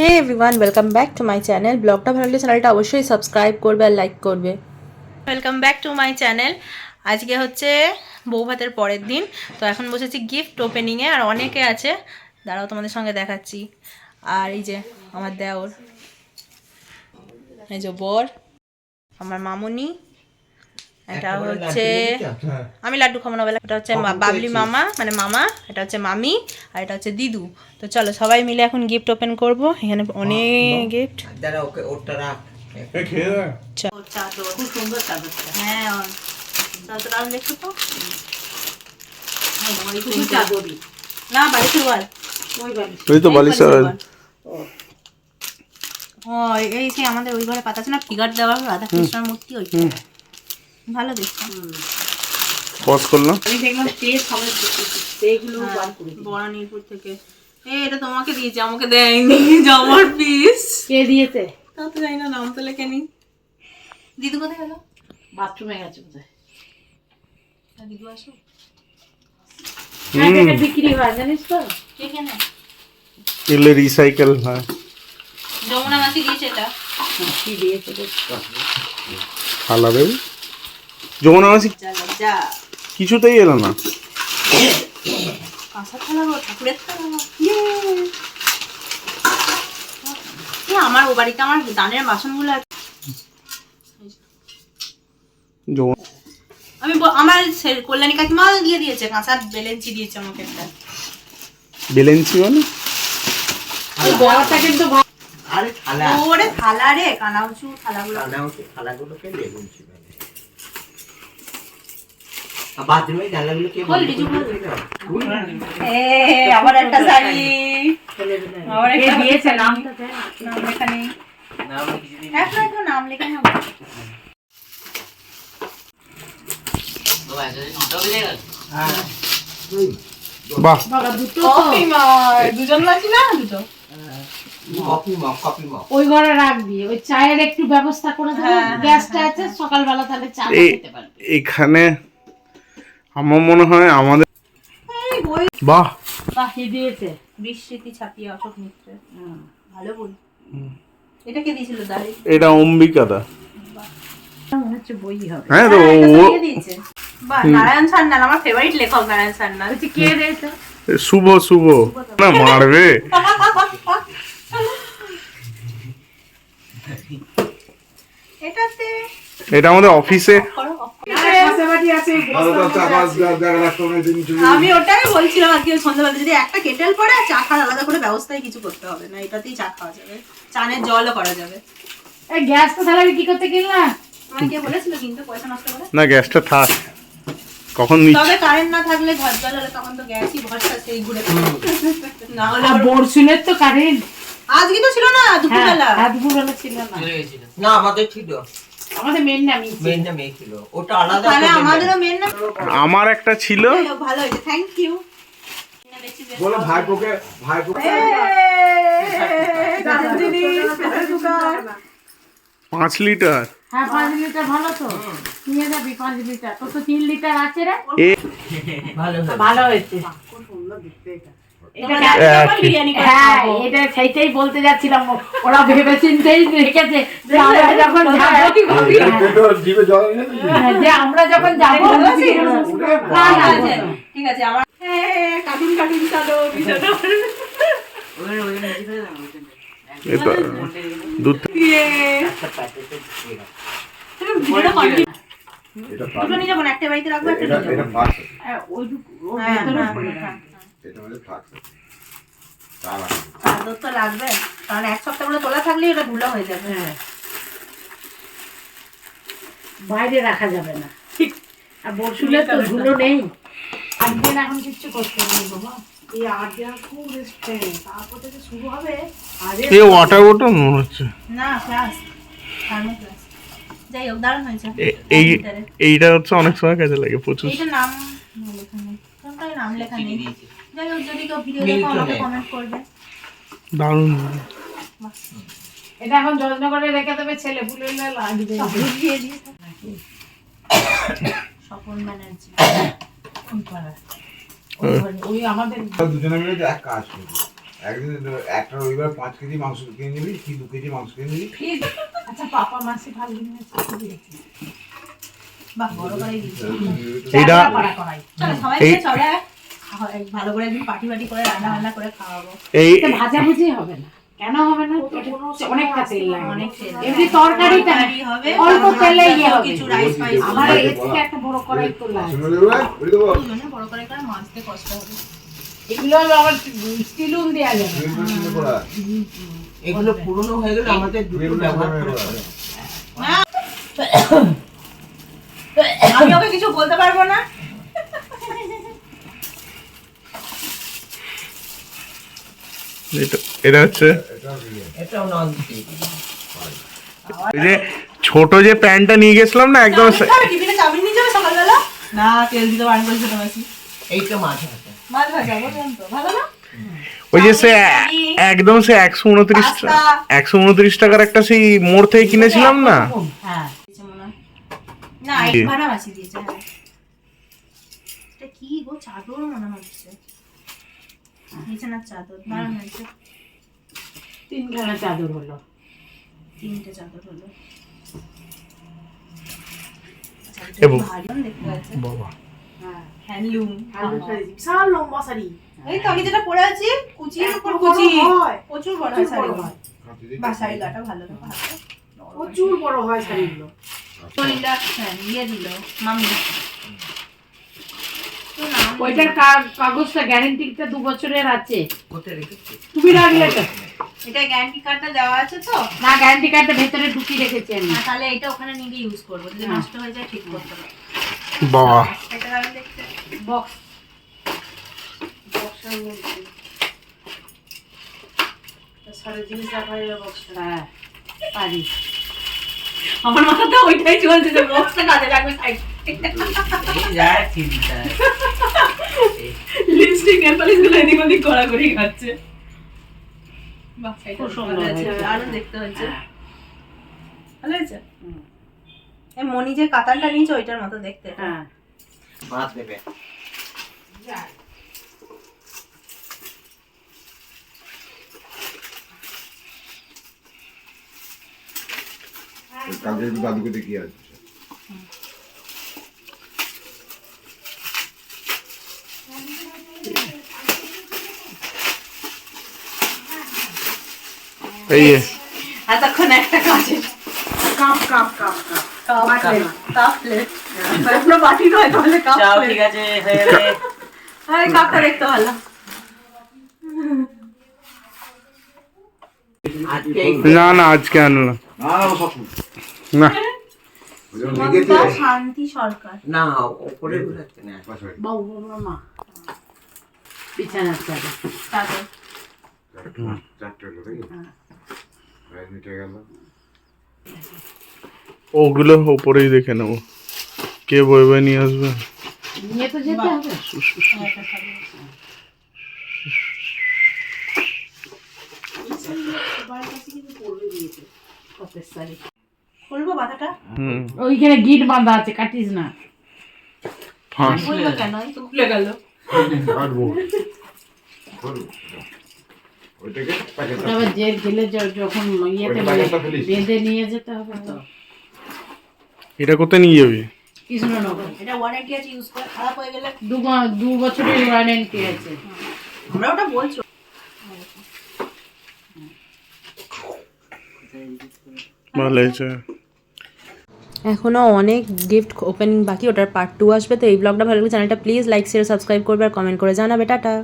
Hey everyone welcome back to my channel ব্লগটা ভালো লাগলে চ্যানেলটা অবশ্যই সাবস্ক্রাইব করবে আর লাইক করবে। Welcome back to my channel আজকে হচ্ছে বউ ভাতের পরের দিন, তো এখন বসেছি গিফট ওপেনিংয়ে আর অনেকে আছে। দাঁড়াও, তোমাদের সঙ্গে দেখাচ্ছি। আর এই যে আমার দেওর, এই যে বর, আমার মামুনি এটা হচ্ছে আমি লাড্ডু খাব না বলে এটা হচ্ছে বাবলি মামা মানে মামা এটা হচ্ছে মামি আর এটা হচ্ছে দিদু। তো চলো সবাই মিলে এখন গিফট ওপেন করব। এখানে অনেক গিফট দাঁড়া ওকে ওটা রাখ। হ্যাঁ তো না বাড়িতে বল ওই তো বালিশ ও এই সেই আমাদের ওই ঘরে পাতা আছে না ফিগার দেওয়া রাধা কৃষ্ণের মূর্তি ওই ভালো দেখতে পজ করলাম বড় নীলপুর থেকে। এই এটা তোমাকে দিয়েছে আমাকে দেয়নি জামার পিস কে দিয়েছে? তা তো জানি না নাম তো লেখে নি। দিদু কোথায় গেল? বাথরুমে গেছে বোধহয়। দিদু আসো হ্যাঁ, বিক্রি হয় জানিস তো? কে এলে রিসাইকেল হয়। যমুনা মাসি দিয়েছে এটা। কি দিয়েছে রে? যমুনা মাসি? কিছুতেই এলো না। ইয়ে। আমার ও বাড়িতে আমার দানের বাসনগুলো আছে। আমি আমার কল্যাণী কাকিমা দিয়ে দিয়েছে কাঁসার বেলেঞ্চি দিয়েছে আমাকে একটা। বেলেন্সি মানে? ওই বড়টা কিন্তু আরে থালা। ওরে থালা রে কানাউচু থালাগুলো। থালা থালাগুলোকে লেগুন ছিল। বাথরুমে জানলাগুলো কে একটা শাড়ি। একটা দিয়েছে নামটা নাম লেখা নেই। নাম লেখা হবে হ্যাঁ। বাহ। দুটো দুজন না দুটো? ওই ঘরে রাখবি ওই চায়ের একটু ব্যবস্থা করে দেবো হ্যাঁ, গ্যাসটা আছে সকালবেলা তাহলে চা খেতে পারবি। এখানে আমার মনে হয় আমাদের বাহ। বাহ দিয়েছে বিস্মৃতি ছাপিয়ে অশোক মিত্র ভালো বই। এটা কে দিয়েছিল দাঁড়ি এটা অম্বিকাদা মনে হচ্ছে বই হবে। হ্যাঁ তো হ্যাঁ, ও বাহ নারায়ণ সান্যাল আমার ফেভারিট লেখক নারায়ণ সান্যাল। কে দিয়েছে শুভ শুভ। না মারবে। এটাতে এটা আমাদের অফিসে। আমি ওটাই বলছিলাম আজকে সন্ধ্যাবেলা যদি একটা কেটেল পরে চা খাওয়ার আলাদা করে ব্যবস্থায় কিছু করতে হবে না এটাতেই চা খাওয়া যাবে। চানের জলও করা যাবে। গ্যাস তো তাহলে কি করতে কিনলাম? তোমার কে বলেছিল কিন্তু? পয়সা নষ্ট করে? না গ্যাসটা থাক। কখন তবে কারেন্ট না থাকলে ঘর জল হলে তখন তো গ্যাসই ভরসা সেই ঘুরে না হলে আর তো কারেন্ট আজকে তো ছিল না দুপুরবেলা। হ্যাঁ দুপুরবেলা ছিল না। না আমাদের ছিল। আমাদের মেন নামি মেয়ে না মেয়ে ছিল। ওটা আলাদা তাহলে আমাদেরও মেন না। আমার একটা ছিল। ভালো হয়েছে থ্যাংক ইউ বলো ভাইপোকে ভাইপোকে পাঁচ লিটার। হ্যাঁ পাঁচ লিটার ভালো তো। নিয়ে যাবি পাঁচ লিটার। তোর তো তিন লিটার আছে রে। ভালো ভালো হয়েছে। এটা করে হ্যাঁ খাব। এটা সেইটাই বলতে যাচ্ছিলাম। ওরা ভেবে চিন্তেই রেখেছে যে আমরা যখন যাব জিভে জল এনে দিবি? হ্যাঁ, যে আমরা যখন যাব ঠিক আছে আমার কার্টুন কার্টুন চাদর একটা দুটো নিয়ে বাড়িতে রাখব একটা এটা নিয়ে এটা হ্যাঁ, ওইটুকু ওর ভেতরে পড়ে থাকে। এটা ফাক্স তার আছে। তো লাগবে কারণ এক সপ্তাহ করে তোলা থাকলে এটা ধুলো যাবে। বাইরে রাখা যাবে না। আর বরশুলের তো ধুলো নেই। আট দিন এখন কিচ্ছু করতে নেই বাবা। এই আট দিন খুব রেস্ট তারপর থেকে শুরু হবে আরে ওয়াটার বোতল মনে হচ্ছে। না ক্লাস যাই হোক দারুণ হয়েছে। এই এইটা হচ্ছে অনেক সময় কাজে লাগে প্রচুর। নাম লেখা নেই। নাম লেখা নেই। যাই হোক যদি কেউ ভিডিও দেখো আমাকে কমেন্ট করবে। দারুণ। এটা এখন যত্ন করে রেখে দেবে ছেলে পুলে লাগবে। স্বপন ব্যানার্জি। ওই ঘরে- ওই আমাদের দুজনে মিলে এক কাজ করবি। একদিন একটা রবিবার পাঁচ কেজি মাংস কিনে নিবি কি দু কেজি মাংস কিনে নিবি। আচ্ছা পাপা মাসি ভালো এইটা ভালো করে একদিন পার্টি বাটি করে রান্না বান্না করে খাওয়াবো। এই এটা ভাজাভুজি হবে না। কেন হবে না? অনেকটা তেল লাগে অনেক এমনি তরকারিটা হবে। অল্প তেলে ইয়ে হবে, হবে। কিছু রাইস ফাইস আমার হবে। একটা বড় কড়াই তো লাগে শুনে নেবে বলে দেবো। ওই জন্য বড় করে করে মাছতে কষ্ট হবে। এগুলো আবার স্টিলুন যাবে। এগুলো পুরনো হয়ে গেলে আমাদের দুটো ব্যবহার করে। আমি ওকে কিছু বলতে পারব না? এটা এটা হচ্ছে? ওই যে ছোট যে প্যান্টটা নিয়ে গেছিলাম না একদম ওই যে সে একদম সে একশো উনত্রিশ। একশো উনত্রিশ টাকার একটা সেই মোড় থেকে কিনেছিলাম না? হ্যাঁ। হয়। কি গো চাদর মনে হচ্ছে। বিছানার চাদর দারুণ হয়েছে তিনখানা চাদর হলো। তিনটে চাদর হলো। এবং- ভারী দেখতে পাচ্ছে বাবা। হ্যাঁ হ্যান্ডলুম। বিশাল লম্বা শাড়ি। এই তো আমি যেটা পরে আছি কুচির উপর কুচি। প্রচুর বড় প্রচুর শাড়ি। হয়। বা শাড়ি গাটা ভালো না প্রচুর বড় হয় শাড়িগুলো। ইন্ডাকশন ইয়ে দিল। মামি ওইটার কাগজটা গ্যারেন্টিটা দু বছরের আছে। তুমি রাখলে তো এটা গ্যারান্টি কার্ডটা দেওয়া আছে তো? না গ্যারেন্টি কার্ডটা ভেতরে ঢুকিয়ে রেখেছি আমি। না তাহলে এটা ওখানে নিয়ে গিয়ে ইউজ করব যদি নষ্ট হয়ে যায় ঠিক করতে হবে। বাবা এটা দারুণ দেখতে বক্স সারা জিনিস রাখা যাবে বক্সটা হ্যাঁ পারি। আমার মাথাতে ওইটাই চলছে যে বক্সটা কাজে লাগবে সাইড এই যা চিন্তা লিপস্টিক নেল পালিশগুলো এদিক ওদিক গড়াগড়ি খাচ্ছে। বাহ এটা খুব সুন্দর। দারুণ দেখতে হয়েছে। হ্যাঁ। ভালো হয়েছে? মনি যে কাতানটা নিয়েছে ওইটার মতো দেখতে। হ্যাঁ। মাছ দেবে। কালকে দাদুকে দেখিয়ে আসবে এই এতক্ষণ একটা কাজের cup cup cup cup. Cup বাটি। কাপ। প্লেট এখনও বাটি নয় তাহলে কাপ ঠিক আছে হয়ে গেলে আরে কাপটা দেখতে ভালো। না না আজকে আনলাম। না শান্তি সরকার। না ওপরে উঠাচ্ছে না। বাবু বাবু মা। বিছানার চাদর। তারপর? চারটে হলো তাই প্রায় মিটে গেল ওগুলো ওপরেই দেখে নেব। কে বয়ে বয়ে নিয়ে আসবে? নিয়ে তো যেতে হবে। একটা শাড়ি। কতের শাড়ি খুলবো বাধাটা? হুম। ওইখানে গিট বাঁধা আছে কাটিস না। ফাঁস। খুলবো কেন? খুলে গেল। ওইটাকে প্যাকেটটা আবার যে গেলে যখন ইয়েতে ওইটা প্যাকেটটা ফেলিস। বেঁধে নিয়ে যেতে হবে তো এটা কোথায় নিয়ে যাবি? কৃষ্ণনগর। এটা ওয়ারেন্টি আছে ইউজ করে খারাপ হয়ে গেলে দু দু বছরের ওয়ারেন্টি আছে। আমরা ওটা বলছো। ভালো হয়েছে। এখনও অনেক গিফট ওপেনিং বাকি ওটার পার্ট টু আসবে তো এই ব্লগটা ভালো লাগলে চ্যানেলটা প্লিজ লাইক শেয়ার সাবস্ক্রাইব করবে আর কমেন্ট করে জানাবে। টাটা।